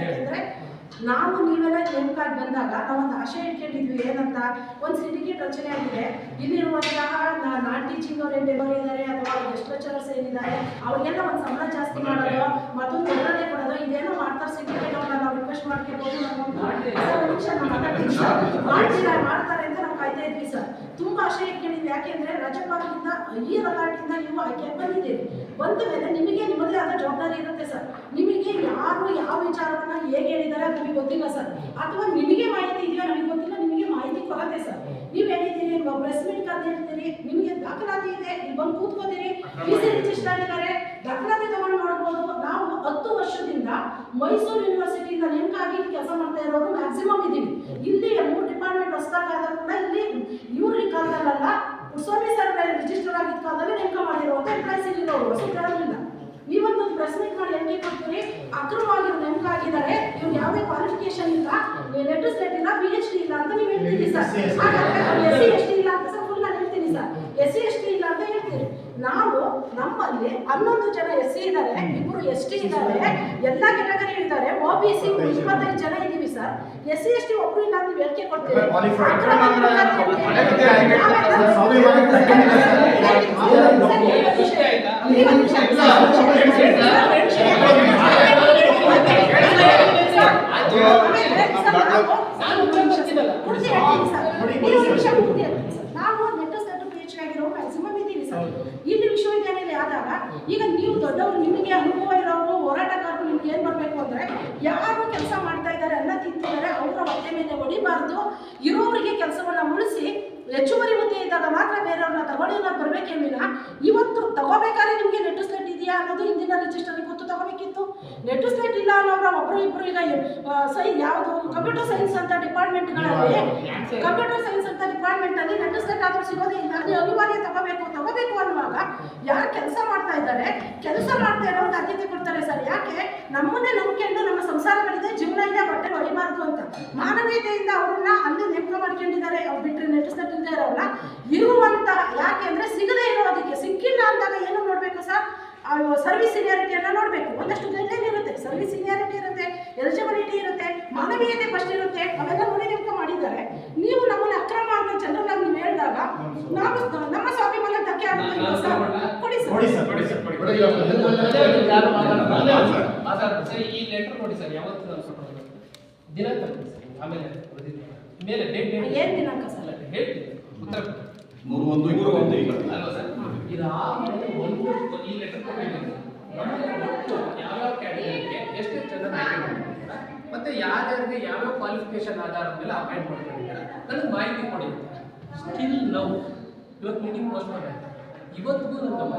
ಯಾಕೆಂದ್ರೆ ನಾವು ನೀವೆಲ್ಲ ನೇಮಕಾಗಿ ಬಂದಾಗ ನಾವೊಂದು ಆಶೆ ಇಟ್ಕೊಂಡಿದ್ವಿ ಏನಂತ ಒಂದು ಸಿಂಡಿಕೇಟ್ ರಚನೆ ಆಗಿದೆ. ಇಲ್ಲಿರುವಂತಹ ನಾನ್ ಟೀಚಿಂಗ್ ಓರಿಯೆಂಟೆಡ್ ಇದ್ದಾರೆ ಅಥವಾ ಗೆಸ್ಟ್ ಲೆಕ್ಚರರ್ಸ್ ಏನಿದ್ದಾರೆ ಅವ್ರಿಗೆಲ್ಲ ಒಂದು ಸಂಬಳ ಜಾಸ್ತಿ ಮಾಡೋದು ಮತ್ತೊಂದು ತೊಂದರೆ ಕೊಡೋದು ಇದೇನೋ ಮಾಡ್ತಾರೆ ಸಿಂಡಿಕೇಟ್ ಅವ್ರನ್ನ ನಾವು ರಿಕ್ವೆಸ್ಟ್ ಮಾಡ್ಕೋಬಹುದು ಮಾಡ್ತೀರಾ ಮಾಡ್ತಾರೆ ಅಂತ ನಾವು ಕಾಯ್ತಾ ಇದ್ವಿ ಸರ್. ತುಂಬಾ ಆಶೆ ಇಟ್ಕೊಂಡಿದ್ವಿ. ಯಾಕೆಂದ್ರೆ ರಾಜ್ಯಪಾಲರಿಂದ ಈ ರಲಾಟಿಂದ ನೀವು ಆಯ್ಕೆ ಬಂದಿದ್ದೀರಿ. ಬಂದ ಮೇಲೆ ನಿಮಗೆ ನಿಮ್ಮದೇ ಆದ ಜವಾಬ್ದಾರಿ ಇರುತ್ತೆ ಸರ್. ನಿಮಗೆ ಹೇಗೆ ಹೇಳಿದ್ದಾರೆ ನಮಗೆ ಗೊತ್ತಿಲ್ಲ ಸರ್. ಅಥವಾ ನಿಮಗೆ ಮಾಹಿತಿ ಇದೆಯೋ ನಮಗೆ ಗೊತ್ತಿಲ್ಲ ನಿಮಗೆ ಮಾಹಿತಿ ಕೊರತೆ ಸರ್. ನೀವು ಹೇಳಿದ್ದೀರಿ ಪ್ರೆಸ್ ಮೀಟ್ ಕರೆದು ಹೇಳ್ತೀರಿ ನಿಮಗೆ ದಾಖಲಾತಿ ಇದೆ ಇಲ್ಲಿ ಬಂದು ಕೂತ್ಕೋತೀರಿ. ರಿಜಿಸ್ಟರ್ ಇದ್ದಾರೆ ದಾಖಲಾತಿ ತಗೊಂಡು ನೋಡ್ಬೋದು ನಾವು ಹತ್ತು ವರ್ಷದಿಂದ ಮೈಸೂರು ಯೂನಿವರ್ಸಿಟಿಯಿಂದ ನೇಮಕ ಆಗಿ ಕೆಲಸ ಮಾಡ್ತಾ ಇರೋರು ಮ್ಯಾಕ್ಸಿಮಮ್ ಇದ್ದೀವಿ. ಇಲ್ಲಿ ಮೂರು ಡಿಪಾರ್ಟ್ಮೆಂಟ್ ಹೊಸದಾಗ ಕೂಡ ಇಲ್ಲಿ ಇವ್ರಿಗೆ ಕಾಲದಲ್ಲ ಸ್ವಾಮಿ ಸರ್ ರಿಜಿಸ್ಟರ್ ಆಗಿದ್ದ ಕಾಲದಲ್ಲಿ ನೇಮಕ ಮಾಡಿರುವಂತ ಎಂಪ್ಲಾಯ್ಸ್ ಇಲ್ಲಿರೋರು ಹೊಸದಾಗಿಲ್ಲ ನೀವೊಂದು ಪ್ರೆಸ್ ಮೀಟ್ ಮಾಡಿ ಹೇಳಿಕೆ ಕೊಡ್ತೀರಿ ಅಕ್ರಮವಾಗಿ ನೇಮಕ ಆಗಿದ್ದಾರೆ ಯಾವುದೇ ಕ್ವಾಲಿಫಿಕೇಶನ್ ಇಲ್ಲ ನೀವು ಸ್ಟೇಟ್ ಇಲ್ಲ ಪಿ ಎಚ್ ಡಿ ಇಲ್ಲ ಅಂತ ನೀವು ಹೇಳ್ತೀರಿ sir. S C S T ಇಲ್ಲ. ಅಂತ ಸರ್ ಫುಲ್ ನಾನು ಹೇಳ್ತೀನಿ sir. S C S T ಇಲ್ಲ ಅಂತ ಹೇಳ್ತೀರಿ. ನಾವು ನಮ್ಮಲ್ಲಿ ಹನ್ನೊಂದು ಜನ ಎಸ್ ಸಿ ಇದ್ದಾರೆ ಇಬ್ಬರು ಎಸ್ ಟಿ ಇದ್ದಾರೆ ಎಲ್ಲ ಕೆಟಗರಿ ಇದ್ದಾರೆ ಒ ಬಿ ಸಿ ಇಪ್ಪತ್ತೈದು ಜನ ಇದ್ದೀವಿ sir. S C S T ಒಬ್ರು ಇಲ್ಲ ಅಂತ ಹೇಳಿಕೆ ಕೊಡ್ತೀವಿ Qualified. ಅಕ್ರಮ ಹಳೆ ನಾನು ಒಂದು ನಿಮಿಷ ಸರ್. ಪೂರ್ತಿ ಹೇಳ್ತೀನಿ ಸರ್. ನೀವು ಒಂದು ನಿಮಿಷ ಪೂರ್ತಿ ಹೇಳ್ತೀನಿ ಸರ್. ನಾವು ಆಗಿರೋ ಮ್ಯಾಕ್ಸಿಮಮ್ ಇದ್ದೀವಿ ಸರ್. ಇಲ್ಲಿ ವಿಶ್ವವಿದ್ಯಾನಿಲಯ ಆದಾಗ ಈಗ ನೀವು ದೊಡ್ಡವರು ನಿಮಗೆ ಅನುಭವ ಇರೋರು ಹೋರಾಟಗಾರರು ನಿಮ್ಗೆ ಏನ್ ಬರ್ಬೇಕು ಅಂದ್ರೆ ಯಾರು ಕೆಲಸ ಮಾಡ್ತಾ ಇದ್ದಾರೆ ಅನ್ನ ತಿಂತಿದ್ದಾರೆ ಅವರ ಹೊಟ್ಟೆ ಮೇಲೆ ಹೊಡಿಬಾರ್ದು. ಇರೋರಿಗೆ ಕೆಲಸವನ್ನ ಉಳಿಸಿ ಹೆಚ್ಚುವರಿ ಹುದ್ದೆ ಇದ್ದಾಗ ಮಾತ್ರ ಬೇರೆಯವ್ರನ್ನ ತಗೊಳ್ಳಿ ಬರ್ಬೇಕೇನಿಲ್ಲ ಇವತ್ತು ತಗೋಬೇಕಾದ್ರೆ ನಿಮಗೆ ನೆಟ್ಟು ಸ್ಲೇಟ್ ಇದೆಯಾ ಅನ್ನೋದು ಹಿಂದಿನ ರಿಜಿಸ್ಟರ್ ತಗೋಬೇಕಿತ್ತು ನೆಟ್ ಸ್ಟೇಟ್ ಇಲ್ಲ ಅನ್ನೋರು ಒಬ್ರು ಇಬ್ರು ಈಗ ಸೈ ಯಾವುದು? ಕಂಪ್ಯೂಟರ್ ಸೈನ್ಸ್ ಅಂತ ಡಿಪಾರ್ಟ್ಮೆಂಟ್ಗಳಲ್ಲಿ ಕಂಪ್ಯೂಟರ್ ಸೈನ್ಸ್ ಅಂತ ಡಿಪಾರ್ಟ್ಮೆಂಟ್ ಅಲ್ಲಿ ನೆಟ್ ಸ್ಟೇಟ್ ಆದ್ರೂ ಸಿಗೋದೇ ಇಲ್ಲ. ಅದೇ ಅನಿವಾರ್ಯ ತಗೋಬೇಕು ತಗೋಬೇಕು ಅನ್ನುವಾಗ ಯಾರು ಕೆಲಸ ಮಾಡ್ತಾ ಇದ್ದಾರೆ ಕೆಲಸ ಮಾಡ್ತಾ ಅಂತ ಆದ್ಯತೆ ಕೊಡ್ತಾರೆ ಸರ್. ಯಾಕೆ? ನಮ್ಮನ್ನೇ ನಂಬಿಕೊಂಡು ನಮ್ಮ ಸಂಸಾರಗಳಿದೆ ಜೀವನ ಇದೆ ಬಟ್ಟೆ ಹೊಡಿಬಾರ್ದು ಅಂತ. ಮಾನವೀಯತೆಯಿಂದ ಅವ್ರನ್ನ ಅಲ್ಲಿ ನೇಮಕ ಮಾಡ್ಕೊಂಡಿದ್ದಾರೆ. ಅವ್ರು ಬಿಟ್ಟರೆ ನೆಟ್ಟಿಸ್ತಾ ಇಲ್ಲದೆ ಇರೋಲ್ಲ ಇರುವಂತ ಯಾಕೆ ಅಂದ್ರೆ ಸಿಗದೇ ಇರೋದಕ್ಕೆ. ಸಿಕ್ಕಿಲ್ಲ ಅಂದಾಗ ಏನು ನೋಡ್ಬೇಕು ಸರ್? ಸರ್ವಿಸ್ ಸೀನಿಯಾರಿಟಿಯನ್ನು ನೋಡಬೇಕು. ಒಂದಷ್ಟು ಗೈಡ್ಲೈನ್ ಇರುತ್ತೆ. ಸರ್ವಿಸ್ ಸೀನಿಯಾರಿಟಿ ಇರುತ್ತೆ ಎಲಿಜಿಬಿಲಿಟಿ ಇರುತ್ತೆ ಮಾನವೀಯತೆ ಫಸ್ಟ್ ಇರುತ್ತೆ. ಅವೆಲ್ಲ ನೋಡಿ ನೇಮಕ ಮಾಡಿದ್ದಾರೆ. ನೀವು ನಮ್ಮನ್ನ ಅಕ್ರಮ ಅಂತ ಜನರಲ್ ಆಗಿ ನೀವು ಹೇಳಿದಾಗ ನಾವು ನಮ್ಮ ಸ್ವಾಭಿಮಾನ ಧಕ್ಕೆ ಆಗುತ್ತೆ ಸರ್? ಕೊಡಿ ಸರ್. ಕೊಡಿ ಸರ್ ಈ ಲೆಟರ್ ನೋಡಿ ಯಾವತ್ತು ನಾನು? ದಿನಾಂಕ ಸರ್. ಆಮೇಲೆ. ಮೇಲೆ ಡೇಟ್ ಡೇಟ್ ದಿನಾಂಕ ಸರ್? ಅಲ್ಲ, ಉತ್ತರ ಕೊಡಿ. ಮೂರು ಒಂದು ಮೂರು ಒಂದು ಇಪ್ಪತ್ತು ಅಲ್ವಾ ಸರ್? ಇದಾದ್ಮೇಲೆ ಒಂದು ಈ ಲೆಟರ್ ಕೊಟ್ಟಿದ್ದೀನಿ ನಮಗೆ ಒಟ್ಟು ಯಾವ್ಯಾವ ಕ್ಯಾಟಗರಿಗೆ ಎಷ್ಟು ಜನ ಆಯ್ಕೆ ಮಾಡ್ಕೊಂಡಿದ್ದಾರೆ ಮತ್ತೆ ಯಾರ್ಯಾರಿಗೆ ಯಾವ್ಯಾವ ಕ್ವಾಲಿಫಿಕೇಶನ್ ಆಧಾರದ ಮೇಲೆ ಅಪಾಯಿಂಟ್ ಮಾಡ್ಕೊಂಡಿದ್ದಾರೆ ನನಗೆ ಮಾಹಿತಿ ಕೊಡಿ ಸ್ಟಿಲ್ ನೌ ಇವತ್ತು ಮೀಟಿಂಗ್ ಪೋಸ್ಟ್ ಇವತ್ತಿಗೂ ನನ್ನ.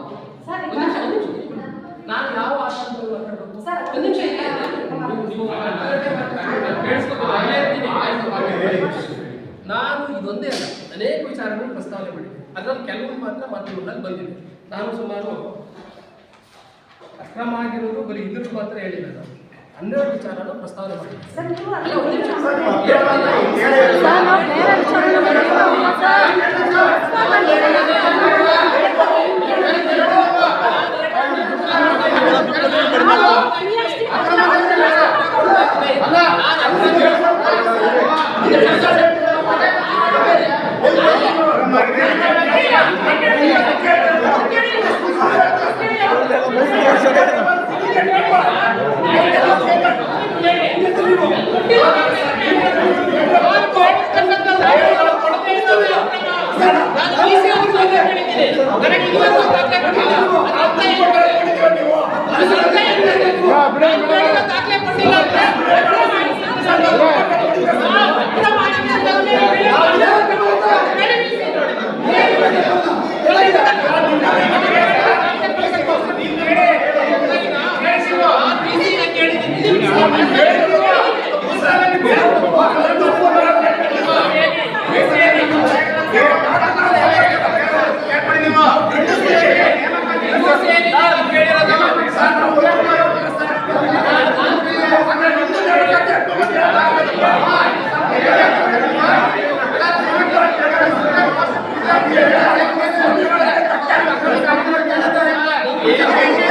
ನಾನು ಯಾವ ಆಶ್ರಮದಲ್ಲಿ ಒಂದು ನಿಮಿಷ. ನಾನು ಇದೊಂದೇ ಅಲ್ಲ ಅನೇಕ ವಿಚಾರಗಳು ಪ್ರಸ್ತಾವನೆ ಮಾಡಿದ್ದೆ ಅದರಲ್ಲಿ ಕೆಲವು ಮಾತ್ರ ಮಾಧ್ಯಮಗಳಲ್ಲಿ ಬಂದಿದೆ. ನಾನು ಸುಮಾರು ಅಕ್ರಮ ಆಗಿರೋದು ಬರೀ ಇದ್ರ ಮಾತ್ರ ಹೇಳಿಲ್ಲ ನಾನು. ಹನ್ನೆರಡು ವಿಚಾರನ ಪ್ರಸ್ತಾವನೆ ಮಾಡಿದ್ದೆ ಕೇಳಿದ್ದೀನಿ 大丈夫